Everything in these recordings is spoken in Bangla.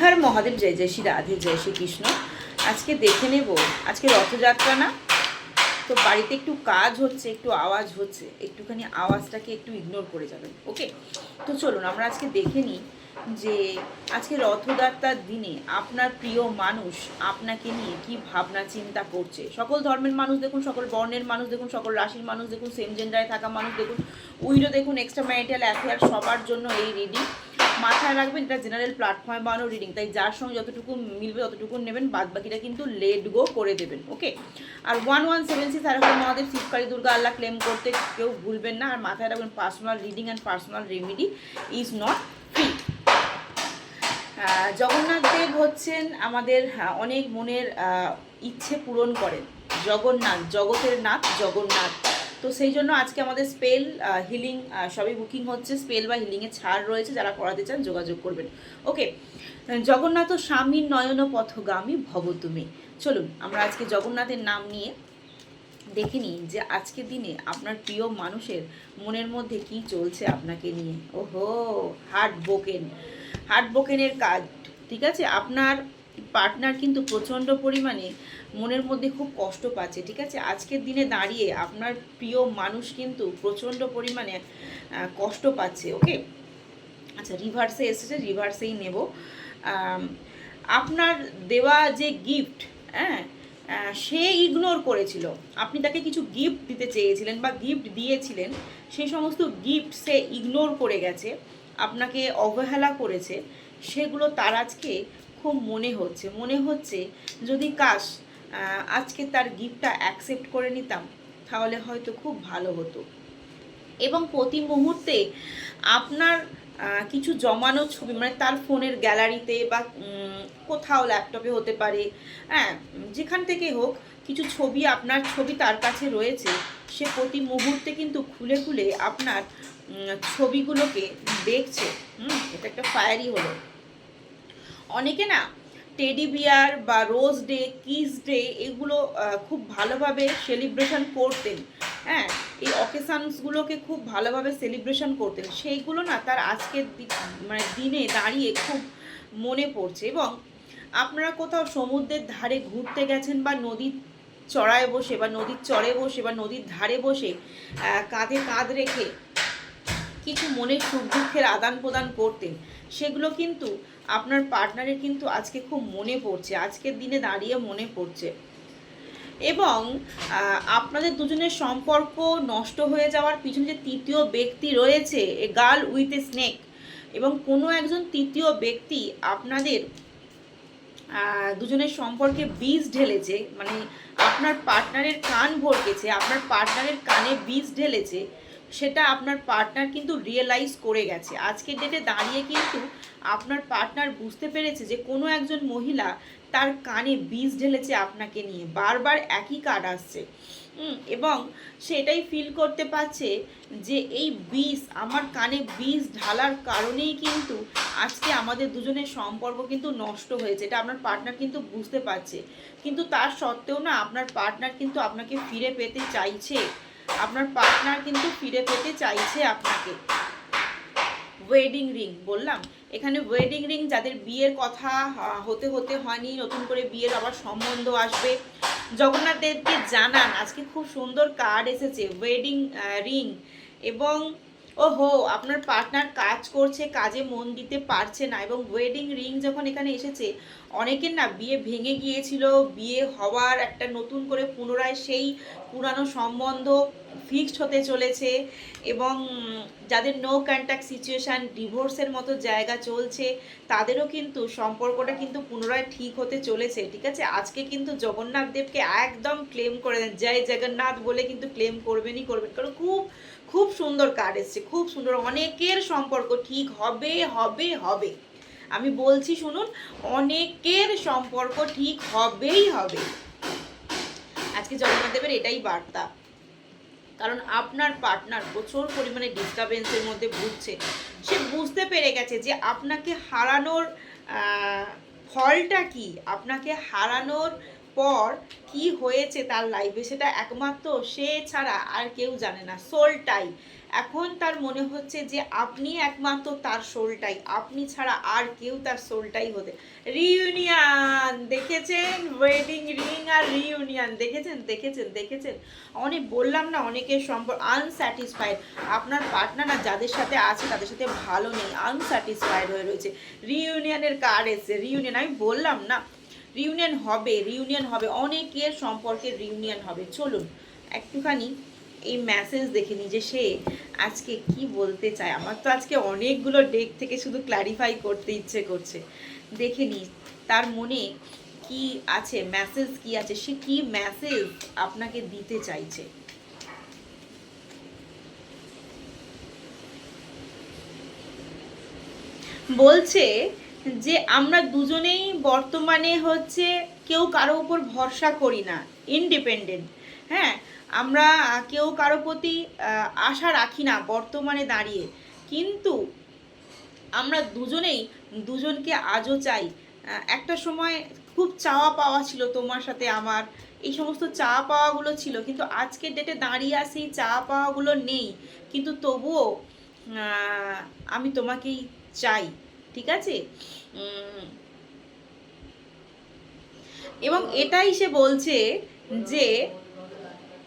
হর মহাদেব, জয় জয় শ্রী রাধে, জয় শ্রী কৃষ্ণ। আজকে দেখে নেব, আজকে রথযাত্রা না? তো বাড়িতে একটু কাজ হচ্ছে, একটু আওয়াজ হচ্ছে, একটুখানি আওয়াজটাকে একটু ইগনোর করে যাবেন ওকে তো চলুন, আমরা আজকে দেখে নিই যে আজকে রথযাত্রার দিনে আপনার প্রিয় মানুষ আপনাকে নিয়ে কি ভাবনা, চিন্তা করছে? সকল ধর্মের মানুষ দেখুন, সকল বর্ণের মানুষ দেখুন, সকল রাশির মানুষ দেখুন সেম জেন্ডারে থাকা মানুষ দেখুন উইরো দেখুন এক্সট্রা ম্যারিটাল অ্যাফেয়ার সবার জন্য এই রিডিং মাথায় রাখবেন, এটা জেনারেল প্ল্যাটফর্মে বানানো রিডিং তাই যার সঙ্গে যতটুকু মিলবে ততটুকু নেবেন বাদ বাকিটা কিন্তু লেট গো করে দেবেন ওকে আর ওয়ান ওয়ান সেভেন সিক্স আর মহাদেব শিবকারী দুর্গা, আল্লাহ ক্লেম করতে কেউ ভুলবেন না, আর মাথায় রাখবেন personal reading and personal remedy is not free Jagannath Dev হচ্ছেন আমাদের অনেক মনের ইচ্ছে পূরণ করেন। জগন্নাথ, জগতের নাথ জগন্নাথ। তো সেই জন্য আজকে আমাদের স্পেল হিলিং সবই বুকিং হচ্ছে। স্পেল বা হিলিংয়ে ছাড় রয়েছে, যারা করাতে চান যোগাযোগ করবেন। ওকে জগন্নাথ স্বামীর নয়ন পথগামী ভব তুমি চলুন, আমরা আজকে জগন্নাথের নাম নিয়ে দেখে নিই যে আজকের দিনে আপনার প্রিয় মানুষের মনের মধ্যে কি চলছে আপনাকে নিয়ে। ওহো হার্ট বোকেন হার্ট বোকেনের কাজ, ঠিক আছে? আপনার পার্টনার কিন্তু প্রচণ্ড পরিমাণে মনের মধ্যে খুব কষ্ট পাচ্ছে, ঠিক আছে? আজকের দিনে দাঁড়িয়ে আপনার প্রিয় মানুষ কিন্তু প্রচণ্ড পরিমাণে কষ্ট পাচ্ছে ওকে আচ্ছা রিভার্সে এসেছে রিভার্সেই নেব। আপনার দেওয়া যে গিফট হ্যাঁ সে ইগনোর করেছিল। আপনি তাকে কিছু গিফট দিতে চেয়েছিলেন বা গিফট দিয়েছিলেন, সেই সমস্ত গিফট সে ইগনোর করে গেছে, আপনাকে অবহেলা করেছে, সেগুলো তার আজকে খুব মনে হচ্ছে। মনে হচ্ছে যদি কাশ আজকে তার গিফটটা অ্যাকসেপ্ট করে নিতাম, তাহলে হয়তো খুব ভালো হতো। এবং প্রতি মুহূর্তে আপনার কিছু জমানো ছবি মানে তার ফোনের গ্যালারিতে বা কোথাও ল্যাপটপে হতে পারে হ্যাঁ যেখান থেকে হোক, কিছু ছবি আপনার, ছবি তার কাছে রয়েছে, সে প্রতি মুহূর্তে কিন্তু খুলে খুলে আপনার ছবিগুলোকে দেখছে। হুম, এটা একটা ফায়ারই হলো। অনেকে না টেডি বিয়ার বা রোজ ডে, কিস ডে, এগুলো খুব ভালোভাবে সেলিব্রেশন করতেন। হ্যাঁ এই অকেশানসগুলোকে খুব ভালোভাবে সেলিব্রেশন করতেন। সেইগুলো না তার আজকের মানে দিনে দাঁড়িয়ে খুব মনে পড়ছে এবং আপনারা কোথাও সমুদ্রের ধারে ঘুরতে গেছেন বা নদীর চড়ায় বসে বা নদীর চড়ে বসে বা নদীর ধারে বসে কাঁধে কাঁধ রেখে কিছু মনের সুখ দুঃখের আদান প্রদান করতেন। সেগুলো কিন্তু আপনার পার্টনারের কিন্তু আজকে খুব মনে পড়ছে আজকের দিনে দাঁড়িয়ে মনে পড়ছে। এবং আপনাদের দুজনের সম্পর্ক নষ্ট হয়ে যাওয়ার পিছনে যে তৃতীয় ব্যক্তি রয়েছে a girl with a snake এবং কোনো একজন তৃতীয় ব্যক্তি আপনাদের দুজনের সম্পর্কে বীজ ঢেলেছে মানে আপনার পার্টনারের কান ভরকেছে আপনার পার্টনারের কানে বীজ ঢেলেছে সেটা আপনার পার্টনার কিন্তু রিয়েলাইজ করে গেছে। আজকের ডেটে দাঁড়িয়ে কিন্তু আপনার পার্টনার বুঝতে পেরেছে যে কোনো একজন মহিলা তার কানে বীজ ঢেলেছে আপনাকে নিয়ে। বারবার একই কার্ড আসছে। এবং সেটাই ফিল করতে পারছে যে এই বিষ আমার কানে বিষ ঢালার কারণেই কিন্তু আজকে আমাদের দুজনের সম্পর্ক কিন্তু নষ্ট হয়েছে। এটা আপনার পার্টনার কিন্তু বুঝতে পারছে। কিন্তু তার সত্ত্বেও না, আপনার পার্টনার কিন্তু আপনাকে ফিরে পেতে চাইছে। আপনার পার্টনার কিন্তু ফিরে পেতে চাইছে আপনাকে। ওয়েডিং রিং বললাম। এখানে ওয়েডিং রিং যাদের বিয়ের কথা হতে হতে হয়নি, নতুন করে বিয়ের আবার সম্বন্ধ আসবে। জগন্নাথ দেবকে জানান, আজকে খুব সুন্দর কার্ড এসেছে ওয়েডিং রিং এবং ওহো, আপনার পার্টনার কাজ করছে, কাজে মন দিতে পারছে না এবং ওয়েডিং রিং যখন এখানে এসেছে, অনেকের না বিয়ে ভেঙে গিয়েছিল, বিয়ে হওয়ার একটা নতুন করে পুনরায় সেই পুরানো সম্বন্ধ ফিক্সড হতে চলেছে এবং যাদের নো কন্ট্যাক্ট সিচুয়েশান ডিভোর্সের মতো জায়গা চলছে, তাদেরও কিন্তু সম্পর্কটা কিন্তু পুনরায় ঠিক হতে চলেছে, ঠিক আছে? আজকে কিন্তু জগন্নাথ দেবকে একদম ক্লেম করে দেন। জয় জগন্নাথ বলে কিন্তু ক্লেম করবেনই করবেন। কারণ খুব খুব সুন্দর কার্ড এসছে, খুব সুন্দর। অনেকের সম্পর্ক ঠিক হবে হবে হবে। আমি বলছি শুনুন, অনেকের সম্পর্ক ঠিক হবেই হবে। আজকে জগন্নাথ দেবের এটাই বার্তা। কারণ আপনার পার্টনার প্রচুর পরিমাণে ডিস্টারবেন্সের মধ্যে ভুগছে। সে বুঝতে পেরে গেছে যে আপনাকে হারানোর ফলটা কি? আপনাকে হারানোর পর কি হয়েছে তার লাইফে সেটা একমাত্র সে ছাড়া আর কেউ জানে না সোলটাই এখন তার মনে হচ্ছে যে আপনি একমাত্র তার সোলটাই আপনি ছাড়া আর কেউ তার সোলটাই হতে রিউনিয়ন দেখেছেন? ওয়েডিং রিং আর রিউনিয়ন দেখেছেন? দেখেছেন? দেখেছেন? অনেক বললাম না, অনেকের সম্পর্ক আনস্যাটিসফাইড আপনার পার্টনার না যাদের সাথে আছে, তাদের সাথে ভালো নেই আনস্যাটিসফাইড হয়ে রয়েছে। রিউনিয়নের কার্ড এসছে? রিউনিয়ন আমি বললাম না রিউনিয়ন হবে রিউনিয়ন হবে, অনেকের সম্পর্কে রিউনিয়ন হবে। চলুন, একটুখানি এই মেসেজ দেখে নিই যে সে আজকে কি বলতে চায়। আমার তো আজকে অনেকগুলো ডেক থেকে শুধু ক্ল্যারিফাই করতে ইচ্ছে করছে। দেখে নিই তার মনে কি আছে মেসেজ কি আছে, সে কি মেসেজ আপনাকে দিতে চাইছে? বলছে যে আমরা দুজনেই বর্তমানে হচ্ছে কেউ কারও উপর ভরসা করি না ইন্ডিপেন্ডেন্ট হ্যাঁ? আমরা কেউ কারও প্রতি আশা রাখি না বর্তমানে দাঁড়িয়ে। কিন্তু আমরা দুজনেই, দুজনকে আজও চাই। একটা সময় খুব চাওয়া পাওয়া ছিল তোমার সাথে আমার, এই সমস্ত চাওয়া পাওয়াগুলো ছিল। কিন্তু আজকের ডেটে দাঁড়িয়ে আর সেই চাওয়া পাওয়াগুলো নেই। কিন্তু তবুও আমি তোমাকেই চাই। ঠিক আছে? এবং এটাই সে বলছে যে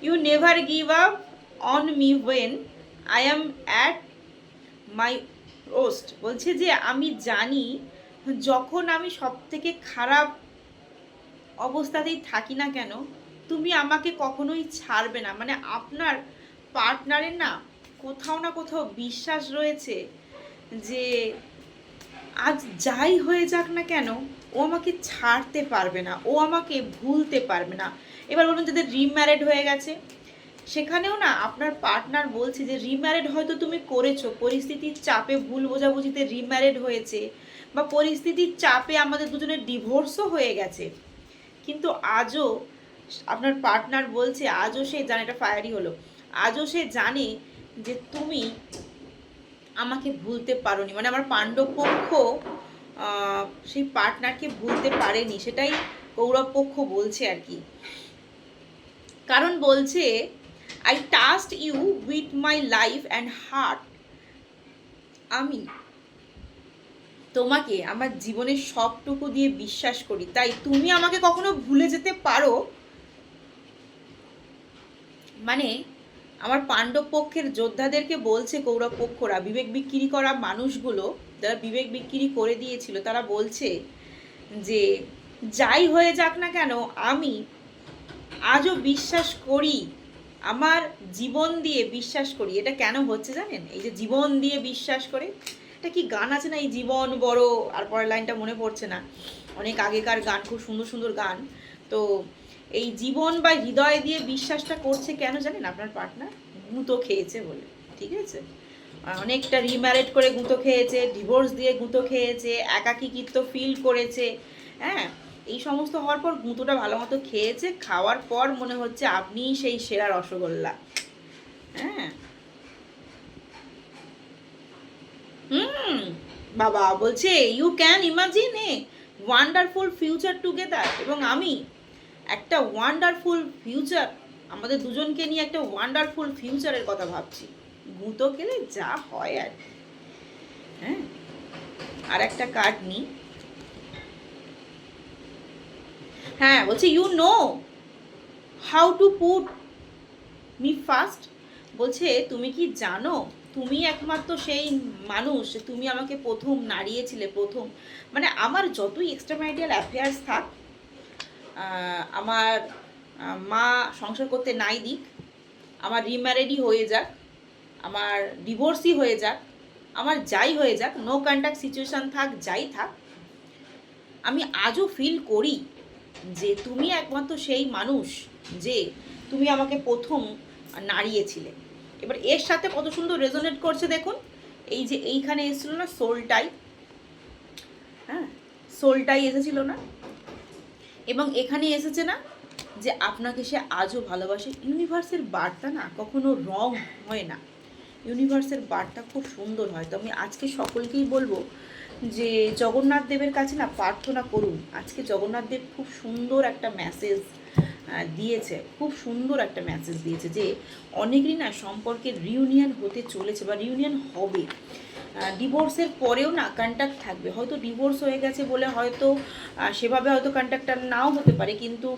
you never give up on me when I am at my lowest বলছে যে, আমি জানি যখন আমি সব থেকে খারাপ অবস্থাতেই থাকি না কেন, তুমি আমাকে কখনোই ছাড়বে না। মানে আপনার পার্টনারের না কোথাও না কোথাও বিশ্বাস রয়েছে যে আজ যাই হয়ে যাক না কেন, ও আমাকে ছাড়তে পারবে না, ও আমাকে ভুলতে পারবে না। এবার বলুন যাদের রিম্যারেড হয়ে গেছে, সেখানেও না আপনার পার্টনার বলছে যে রিম্যারেড হয়তো তুমি করেছ, পরিস্থিতির চাপে ভুল বোঝাবুঝিতে রিম্যারেড হয়েছে বা পরিস্থিতির চাপে আমাদের দুজনের ডিভোর্সও হয়ে গেছে। কিন্তু আজও আপনার পার্টনার বলছে, আজও সে জানে, এটা ফায়ারি হলো, আজও সে জানে যে তুমি আমাকে ভুলতে পারোনি। মানে আমার পাণ্ডব পক্ষ সেই পার্টনারকে ভুলতে পারেনি, সেটাই কৌরব পক্ষ বলছে আর কি। কারণ বলছে I trust you with my life and heart আমি তোমাকে, আমার জীবনের সবটুকু দিয়ে বিশ্বাস করি। তাই তুমি আমাকে কখনো ভুলে যেতে পারো। মানে আমার পাণ্ডব পক্ষের যোদ্ধাদেরকে বলছে কৌরব পক্ষরা, বিবেক বিক্রি করা মানুষগুলো, যারা বিবেক বিক্রি করে দিয়েছিল, তারা বলছে যে, যাই হয়ে যাক না কেন, আমি আজও বিশ্বাস করি, আমার জীবন দিয়ে বিশ্বাস করি। এটা কেন হচ্ছে জানেন? এই যে জীবন দিয়ে বিশ্বাস করে, এটা কি গান আছে না এই জীবন বড়? আর পরের লাইনটা মনে পড়ছে না। অনেক আগেকার গান, খুব সুন্দর সুন্দর গান। তো এই জীবন বা হৃদয় দিয়ে বিশ্বাসটা করছে কেন জানেন? আপনার পার্টনার গুঁতো খেয়েছে বলে, ঠিক আছে? অনেকটা রিম্যারেড করে গুঁতো খেয়েছে ডিভোর্স দিয়ে গুঁতো খেয়েছে, একাকিত্ব ফিল করেছে হ্যাঁ? এই সমস্ত হওয়ার পর গুঁতোটা ভালো মতো খেয়েছে, খাওয়ার পর মনে হচ্ছে আপনিই সেই সেরা রসগোল্লা। হ্যাঁ? হুম, বাবা বলছে you can imagine a wonderful future together এবং আমি একটা ওয়ান্ডারফুল ফিউচার আমাদের দুজনকে নিয়ে একটা ওয়ান্ডারফুল ফিউচারের কথা ভাবছি। গুঁতো খেলে যা হয় আর। হ্যাঁ? আর একটা কার্ড নিই। হ্যাঁ বলছে you know how to put me first বলছে, তুমি কি জানো? তুমি একমাত্র সেই মানুষ, তুমি আমাকে প্রথম নাড়িয়েছিলে, প্রথম। মানে আমার যতই এক্সট্রা ম্যারিটাল অ্যাফেয়ার্স থাক আমার মা সংসার করতে নাই দিক। আমার রিম্যারেডই হয়ে যাক, আমার ডিভোর্সই হয়ে যাক, আমার যাই হয়ে যাক নো কন্ট্যাক্ট সিচুয়েশান থাক, যাই থাক। আমি আজও ফিল করি যে তুমি একমাত্র সেই মানুষ যে তুমি আমাকে প্রথম নাড়িয়েছিলে। এবার এর সাথে কত সুন্দর রেজোনেট করছে দেখুন, এই যে এইখানে এসেছিল না সোলটাই হ্যাঁ সোলটাই এসেছিল না? এবং এখানে এসেছে না যে আপনাকে সে আজও ভালোবাসে। ইউনিভার্সের বার্তা না কখনো রং হয় না। ইউনিভার্সের বার্তা খুব সুন্দর হয়। তো আমি আজকে সকলকেই বলব যে জগন্নাথ দেবের কাছে না প্রার্থনা করুন। আজকে জগন্নাথ দেব খুব সুন্দর একটা মেসেজ দিয়েছে, খুব সুন্দর একটা মেসেজ দিয়েছে যে অনেকেরই না সম্পর্কের রিউনিয়ন হতে চলেছে বা রিউনিয়ন হবে। ডিভোর্সের পরেও না কন্ট্যাক্ট থাকবে। হয়তো ডিভোর্স হয়ে গেছে বলে হয়তো সেভাবে হয়তো কন্ট্যাক্টটা নাও হতে পারে, কিন্তু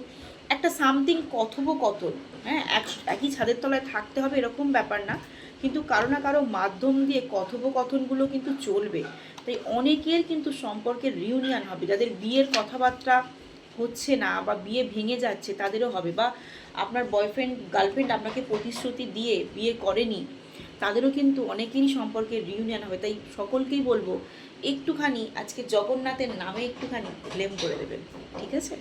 একটা সামথিং কথোপকথন হ্যাঁ এক- একই ছাদের তলায় থাকতে হবে এরকম ব্যাপার না। কিন্তু কারও না কারও মাধ্যম দিয়ে কথোপকথনগুলো কিন্তু চলবে। তাই অনেকের কিন্তু সম্পর্কের রিউনিয়ন হবে। যাদের বিয়ের কথাবার্তা হচ্ছে না বা বিয়ে ভেঙে যাচ্ছে, তাদেরও হবে। বা আপনার বয়ফ্রেন্ড গার্লফ্রেন্ড আপনাকে প্রতিশ্রুতি দিয়ে বিয়ে করেনি, তাদেরও কিন্তু অনেকেরই সম্পর্কে রিউনিয়ন হবে। তাই সকলকেই বলব, একটুখানি আজকে জগন্নাথের নামে একটুখানি ক্লেম করে দেবেন। ঠিক আছে?